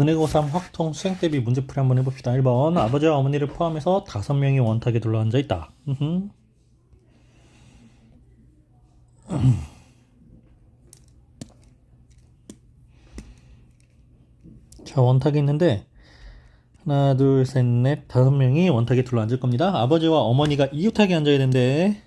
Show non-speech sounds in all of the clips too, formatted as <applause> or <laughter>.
은혜 고3 확통 수행 대비 문제풀이 한번 해봅시다. 1번 아버지와 어머니를 포함해서 다섯 명이 원탁에 둘러앉아 있다. <clears throat> 자 원탁이 있는데 하나 둘 셋 넷 다섯 명이 원탁에 둘러앉을 겁니다. 아버지와 어머니가 이웃하게 앉아야 되는데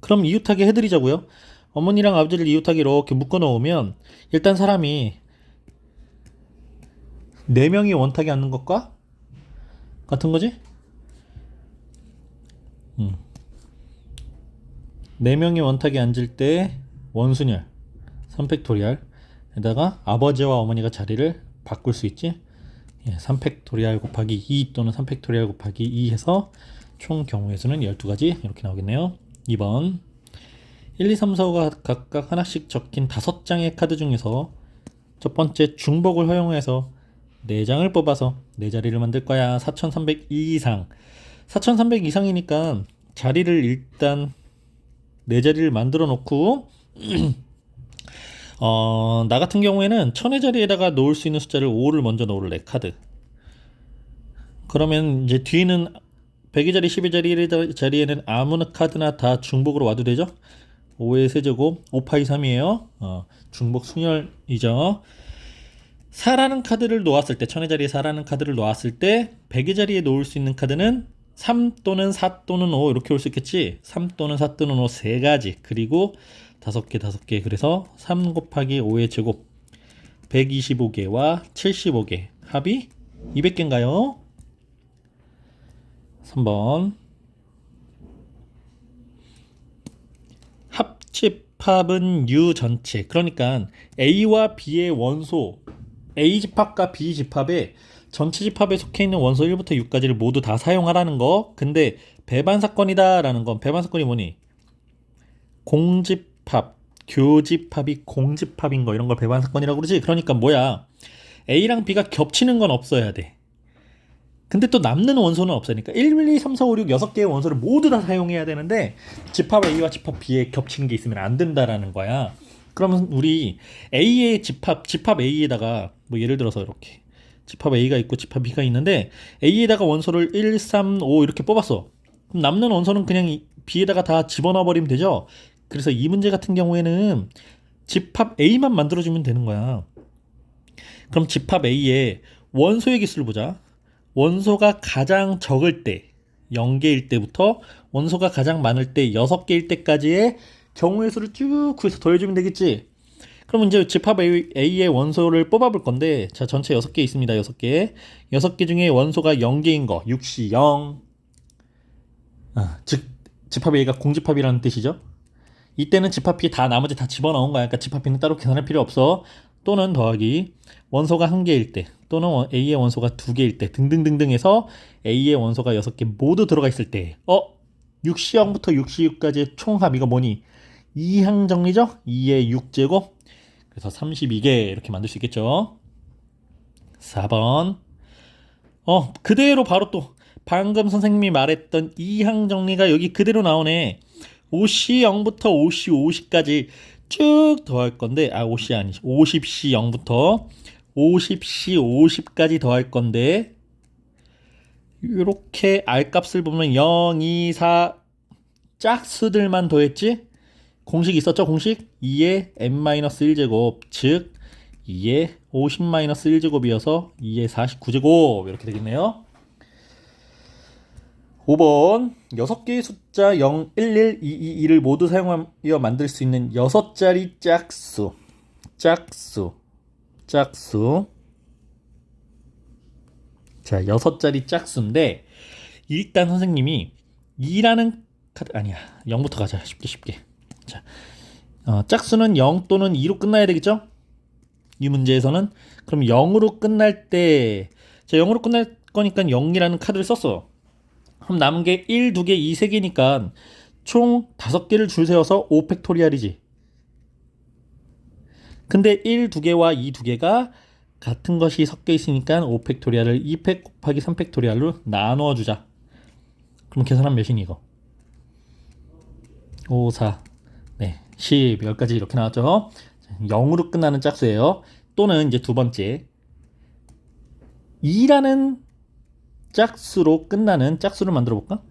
그럼 이웃하게 해드리자고요. 어머니랑 아버지를 이웃하게 이렇게 묶어 놓으면 일단 사람이 네 명이 원탁에 앉는 것과 같은 거지? 음. 네 명이 원탁에 앉을 때 원순열 3팩토리알에다가 아버지와 어머니가 자리를 바꿀 수 있지? 예, 3팩토리알 곱하기 2 또는 3팩토리알 곱하기 2 해서 총 경우의 수는 12가지 이렇게 나오겠네요. 2번 1, 2, 3, 4가 각각 하나씩 적힌 다섯 장의 카드 중에서 첫 번째 중복을 허용해서 4장을 뽑아서 네 자리를 만들 거야. 4300 이상. 4300 이상이니까 자리를 일단 네 자리를 만들어 놓고 <clears throat> 어, 나 같은 경우에는 천의 자리에다가 놓을 수 있는 숫자를 5를 먼저 놓을래. 카드. 그러면 이제 뒤는 100의 자리, 10의 자리, 자리에는 아무나 카드나 다 중복으로 와도 되죠? 5의 세제곱, 5파이 3이에요. 어, 중복 순열이죠. 4라는 카드를 놓았을 때, 천의 자리에 4라는 카드를 놓았을 때, 100의 자리에 놓을 수 있는 카드는 3 또는 4 또는 5 이렇게 올 수 있겠지? 3 또는 4 또는 5 세 가지. 그리고 5개, 5개. 그래서 3 곱하기 5의 제곱 125개와 75개. 합이 200개인가요? 3번. 합집합은 U 전체. 그러니까 A와 B의 원소 A 집합과 B 집합에 전체 집합에 속해 있는 원소 1부터 6까지를 모두 다 사용하라는 거. 근데 배반 사건이다라는 건 배반 사건이 뭐니? 공집합, 교집합이 공집합인 거 이런 걸 배반 사건이라고 그러지. 그러니까 뭐야? A랑 B가 겹치는 건 없어야 돼. 근데 또 남는 원소는 없으니까 1, 2, 3, 4, 5, 6, 6개의 원소를 모두 다 사용해야 되는데 집합 A와 집합 B에 겹치는 게 있으면 안 된다라는 거야. 그러면 우리 A의 집합, 집합 A에다가 뭐 예를 들어서 이렇게 집합 A가 있고 집합 B가 있는데 A에다가 원소를 1, 3, 5 이렇게 뽑았어. 그럼 남는 원소는 그냥 이 B에다가 다 집어넣어 버리면 되죠. 그래서 이 문제 같은 경우에는 집합 A만 만들어 주면 되는 거야. 그럼 집합 A의 원소의 개수를 보자. 원소가 가장 적을 때 0개일 때부터 원소가 가장 많을 때 6개일 때까지의 경우의 수를 쭉 구해서 더해주면 되겠지. 그럼 이제 집합 A- A의 원소를 뽑아볼 건데 자 전체 6개 있습니다. 6개. 6개 중에 원소가 0개인 거 6시 0. 아, 즉 집합 A가 공집합이라는 뜻이죠. 이때는 집합 B 다 나머지 다 집어넣은 거야. 그러니까 집합 B는 따로 계산할 필요 없어. 또는 더하기 원소가 한 개일 때 또는 원- A의 원소가 두 개일 때 등등등등 해서 A의 원소가 여섯 개 모두 들어가 있을 때 어? 6시형부터 6시6까지의 총합 이거 뭐니? 2항 정리죠? 2의 6제곱. 그래서 32개 이렇게 만들 수 있겠죠? 4번. 어 그대로 바로 또 방금 선생님이 말했던 2항 정리가 여기 그대로 나오네. 5시 0부터 5시 50까지 쭉 더할 건데 아 5시 아니지. 50시 0부터 50시 50까지 더할 건데 이렇게 R값을 보면 0, 2, 4 짝수들만 더했지 공식 있었죠 공식? 2의 n-1제곱 즉 2의 50-1제곱이어서 2의 49제곱 이렇게 되겠네요. 5번 6개의 숫자 0, 1, 1, 2, 2, 2를 모두 사용하여 만들 수 있는 6자리 짝수. 짝수. 짝수. 자 6자리 짝수인데 일단 선생님이 2라는 카드 아니야. 0부터 가자. 쉽게 쉽게 자 어, 짝수는 0 또는 2로 끝나야 되겠죠 이 문제에서는 그럼 0으로 끝날 때 자 0으로 끝날 거니까 0이라는 카드를 썼어 그럼 남은 게 1, 2개, 2, 3개니까 총 5개를 줄 세워서 5팩토리알이지. 근데 1, 2개와 2, 2개가 같은 것이 섞여 있으니까 5팩토리알을 2팩 곱하기 3팩토리알로 나누어 주자. 그럼 계산하면 몇이니 이거? 5, 4, 네, 10, 10까지 이렇게 나왔죠. 0으로 끝나는 짝수예요. 또는 이제 두 번째 2라는 짝수로 끝나는 짝수를 만들어 볼까?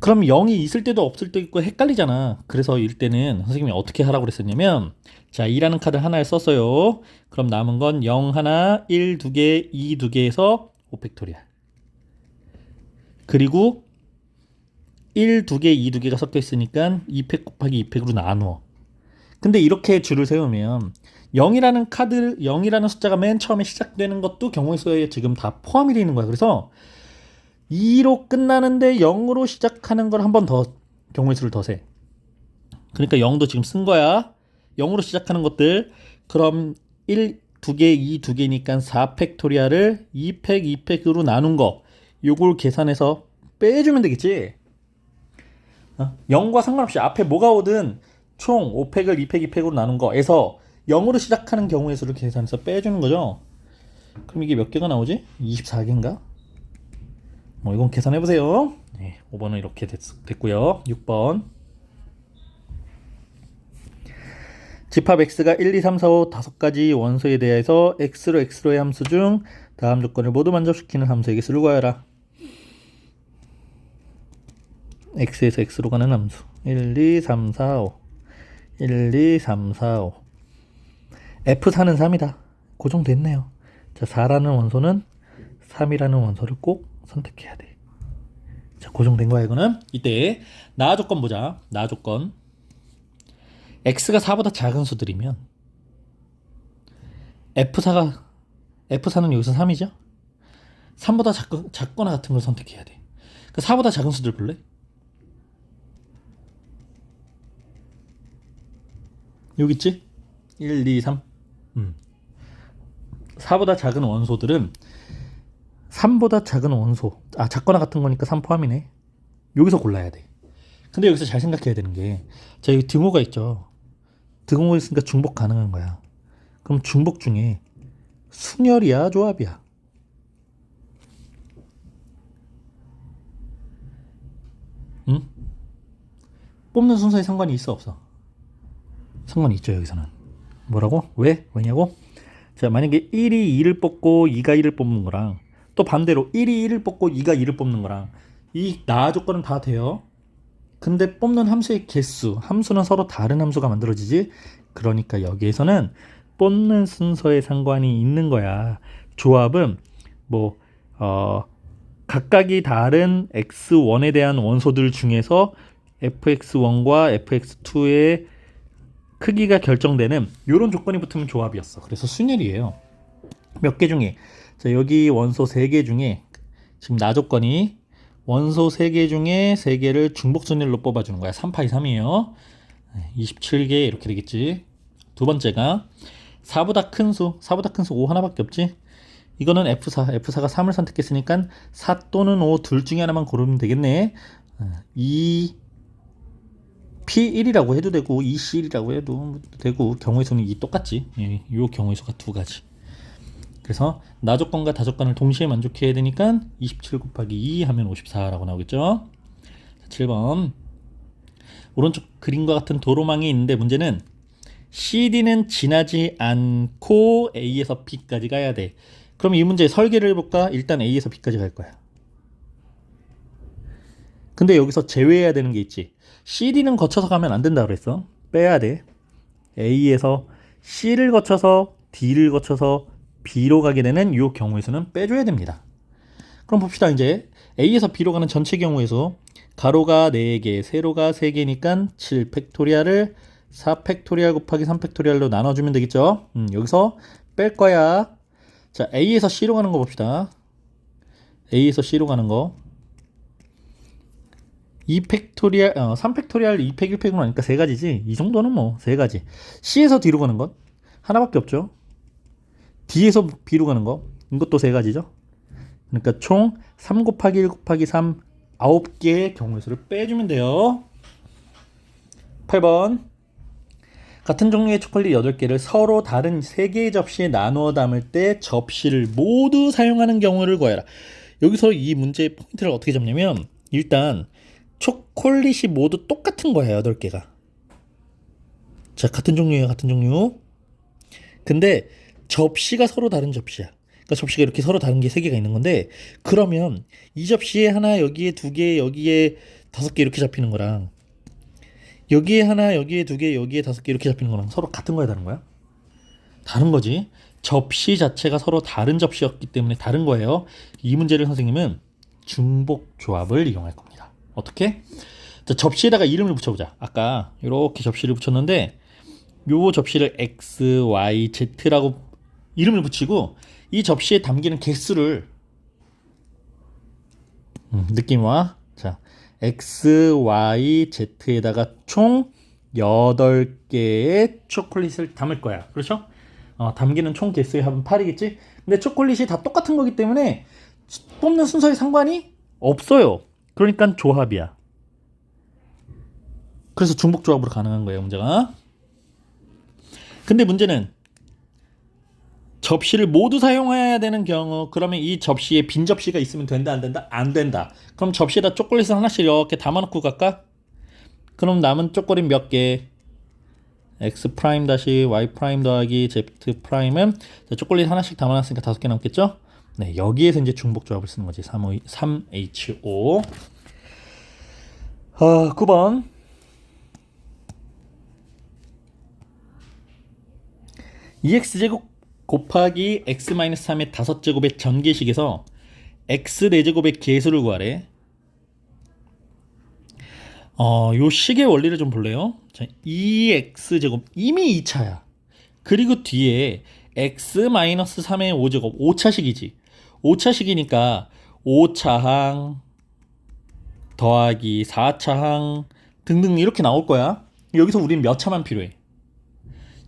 그럼 0이 있을 때도 없을 때도 있고 헷갈리잖아. 그래서 이때는 선생님이 어떻게 하라고 그랬었냐면 자, 2라는 카드 하나를 썼어요. 그럼 남은 건 0 하나, 1 두 개, 2 두 개에서 5팩토리얼. 그리고 1두 개, 2두 개가 섞여 있으니까 2팩 곱하기 2팩으로 나누어. 근데 이렇게 줄을 세우면 0이라는 카드, 0이라는 숫자가 맨 처음에 시작되는 것도 경우의 수에 지금 다 포함이 되는 거야. 그래서 2로 끝나는데 0으로 시작하는 걸 한 번 더 경우의 수를 더 세. 그러니까 0도 지금 쓴 거야. 0으로 시작하는 것들. 그럼 1, 2개, 2, 2개니까 4팩토리아를 2팩, 2팩으로 나눈 거. 요걸 계산해서 빼주면 되겠지. 어? 0과 상관없이 앞에 뭐가 오든 총 5팩을 2팩, 2팩으로 나눈 거에서 0으로 시작하는 경우의 수를 계산해서 빼주는 거죠. 그럼 이게 몇 개가 나오지? 24개인가? 뭐 이건 계산해 보세요. 네, 5번은 이렇게 됐, 됐고요. 6번. 집합 x가 1, 2, 3, 4, 5 다섯 가지 원소에 대해서 x로 x로의 함수 중 다음 조건을 모두 만족시키는 함수에게 수를 구하여라. X에서 x로 가는 함수. 1, 2, 3, 4, 5. 1, 2, 3, 4, 5. F4는 3이다. 고정됐네요. 자, 4라는 원소는 3이라는 원소를 꼭 선택해야 돼. 자, 고정된 거야, 이거는. 이때, 나 조건 보자. 나 조건. x가 4보다 작은 수들이면, F4가, F4는 여기서 3이죠? 3보다 작, 작거나 같은 걸 선택해야 돼. 그 4보다 작은 수들 볼래? 여기 있지? 1, 2, 3. 음. 4보다 작은 원소들은 3보다 작은 원소. 아, 작거나 같은 거니까 3 포함이네. 여기서 골라야 돼. 근데 여기서 잘 생각해야 되는 게, 자, 여기 등호가 있죠. 등호가 있으니까 중복 가능한 거야. 그럼 중복 중에 순열이야, 조합이야? 응? 뽑는 순서에 상관이 있어, 없어? 상관이 있죠, 여기서는. 뭐라고? 왜? 왜냐고? 자, 만약에 1이 2를 뽑고 2가 1을 뽑는 거랑 또 반대로 1이 1을 뽑고 2가 2를 뽑는 거랑 이 나 조건은 다 돼요. 근데 뽑는 함수의 개수, 함수는 서로 다른 함수가 만들어지지. 그러니까 여기에서는 뽑는 순서에 상관이 있는 거야. 조합은 뭐 어, 각각이 다른 x1에 대한 원소들 중에서 fx1과 fx2의 크기가 결정되는 이런 조건이 붙으면 조합이었어. 그래서 순열이에요. 몇 개 중에 자, 여기 원소 3개 중에 지금 나 조건이 원소 3개 중에 3개를 중복 순열로 뽑아 주는 거야. 3 파이 3이에요. 27개 이렇게 되겠지. 두 번째가 4보다 큰 수, 4보다 큰 수 5 하나밖에 없지. 이거는 F4, F4가 3을 선택했으니까 4 또는 5 둘 중에 하나만 고르면 되겠네. 2 P1이라고 해도 되고 EC1이라고 해도 되고 경우의 수는 이 똑같지. 예, 요 경우의 수가 두 가지. 그래서 나 조건과 다 조건을 동시에 만족해야 되니까 27 곱하기 2 하면 54라고 나오겠죠. 7번 오른쪽 그림과 같은 도로망이 있는데 문제는 CD는 지나지 않고 A에서 B까지 가야 돼. 그럼 이 문제 설계를 해볼까? 일단 A에서 B까지 갈 거야. 근데 여기서 제외해야 되는 게 있지. CD는 거쳐서 가면 안 된다 그랬어. 빼야 돼. A에서 C를 거쳐서 D를 거쳐서 B로 가게 되는 이 경우의 수는 빼줘야 됩니다. 그럼 봅시다. 이제 A에서 B로 가는 전체 경우의 수 가로가 4개, 세로가 3개니까 7 팩토리얼을 4 팩토리얼 곱하기 3 팩토리얼로 나눠주면 되겠죠. 음, 여기서 뺄 거야. 자, A에서 C로 가는 거 봅시다. A에서 C로 가는 거. 2 팩토리얼, 어, 3 팩토리얼, 2 팩, 1팩으로 하니까 세 가지지. 이 정도는 뭐 세 가지. C에서 D로 가는 것 하나밖에 없죠. D에서 B로 가는 거 이것도 세 가지죠. 그러니까 총 3 곱하기 1 곱하기 3 9개의 경우의 수를 빼주면 돼요. 8번 같은 종류의 초콜릿 8개를 서로 다른 3개의 접시에 나누어 담을 때 접시를 모두 사용하는 경우를 구해라. 여기서 이 문제의 포인트를 어떻게 잡냐면 일단 초콜릿이 모두 똑같은 거예요. 8개가. 자, 같은 종류예요. 같은 종류. 근데 접시가 서로 다른 접시야. 그러니까 접시가 이렇게 서로 다른 게 세 개가 있는 건데 그러면 이 접시에 하나 여기에 두 개 여기에 다섯 개 이렇게 잡히는 거랑 여기에 하나 여기에 두 개 여기에 다섯 개 이렇게 잡히는 거랑 서로 같은 거야 다른 거야? 다른 거지. 접시 자체가 서로 다른 접시였기 때문에 다른 거예요. 이 문제를 선생님은 중복 조합을 이용할 겁니다. 어떻게? 자, 접시에다가 이름을 붙여보자. 아까 이렇게 접시를 붙였는데 요 접시를 X, Y, Z라고 이름을 붙이고 이 접시에 담기는 개수를 음, 느낌 와. 자, X, Y, Z에다가 총 8개의 초콜릿을 담을 거야. 그렇죠? 어, 담기는 총 개수의 합은 8이겠지? 근데 초콜릿이 다 똑같은 거기 때문에 뽑는 순서에 상관이 없어요. 그러니까 조합이야. 그래서 중복 조합으로 가능한 거예요, 문제가. 근데 문제는 접시를 모두 사용해야 되는 경우 그러면 이 접시에 빈 접시가 있으면 된다 안 된다? 안 된다. 그럼 접시에다 초콜릿을 하나씩 이렇게 담아놓고 갈까? 그럼 남은 초콜릿 몇 개? X 프라임 다시 y 프라임 더하기 z 프라임은 자, 초콜릿 하나씩 담아놨으니까 다섯 개 남겠죠 네 여기에서 이제 중복 조합을 쓰는 거지 3, 3HO 아 9번 E 2x제곱 곱하기 x-3의 다섯 제곱의 전개식에서 x 4제곱의 개수를 구하래. 어, 요 식의 원리를 좀 볼래요? 자, 2x제곱 이미 2차야. 그리고 뒤에 x-3의 5제곱 5차식이지. 5차식이니까 5차항 더하기 4차항 등등 이렇게 나올 거야. 여기서 우린 몇 차만 필요해?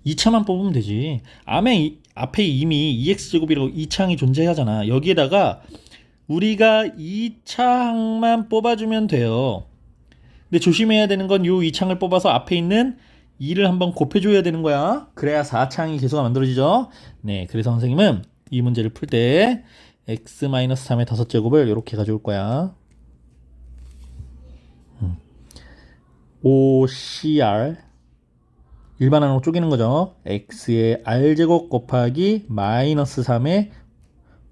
2차만 뽑으면 되지. 앞에, 앞에 이미 2x제곱이라고 2차항이 존재하잖아. 여기에다가 우리가 2차항만 뽑아주면 돼요. 근데 조심해야 되는 건 요 2창을 뽑아서 앞에 있는 2를 한번 곱해줘야 되는 거야. 그래야 4창이 개수가 만들어지죠. 네, 그래서 선생님은 이 문제를 풀 때 x-3의 5제곱을 이렇게 가져올 거야. 음. OCR 일반항으로 쪼개는 거죠. x의 r제곱 곱하기 마이너스 3의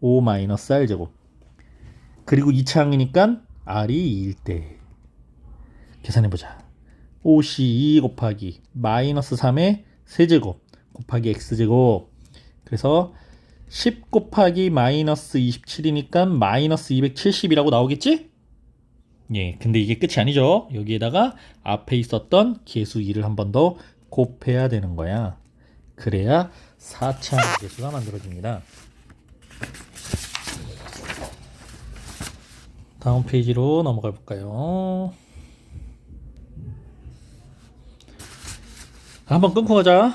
5 마이너스 r제곱. 그리고 2차항이니까 r이 2일 때. 계산해보자. 5c2 곱하기 마이너스 3의 세제곱 곱하기 x제곱. 그래서 10 곱하기 마이너스 27이니까 마이너스 270이라고 나오겠지? 예, 근데 이게 끝이 아니죠. 여기에다가 앞에 있었던 개수 2를 한 번 더 곱해야 되는 거야. 그래야 4차 개수가 만들어집니다. 다음 페이지로 넘어가 볼까요? 한번 끊고 가자.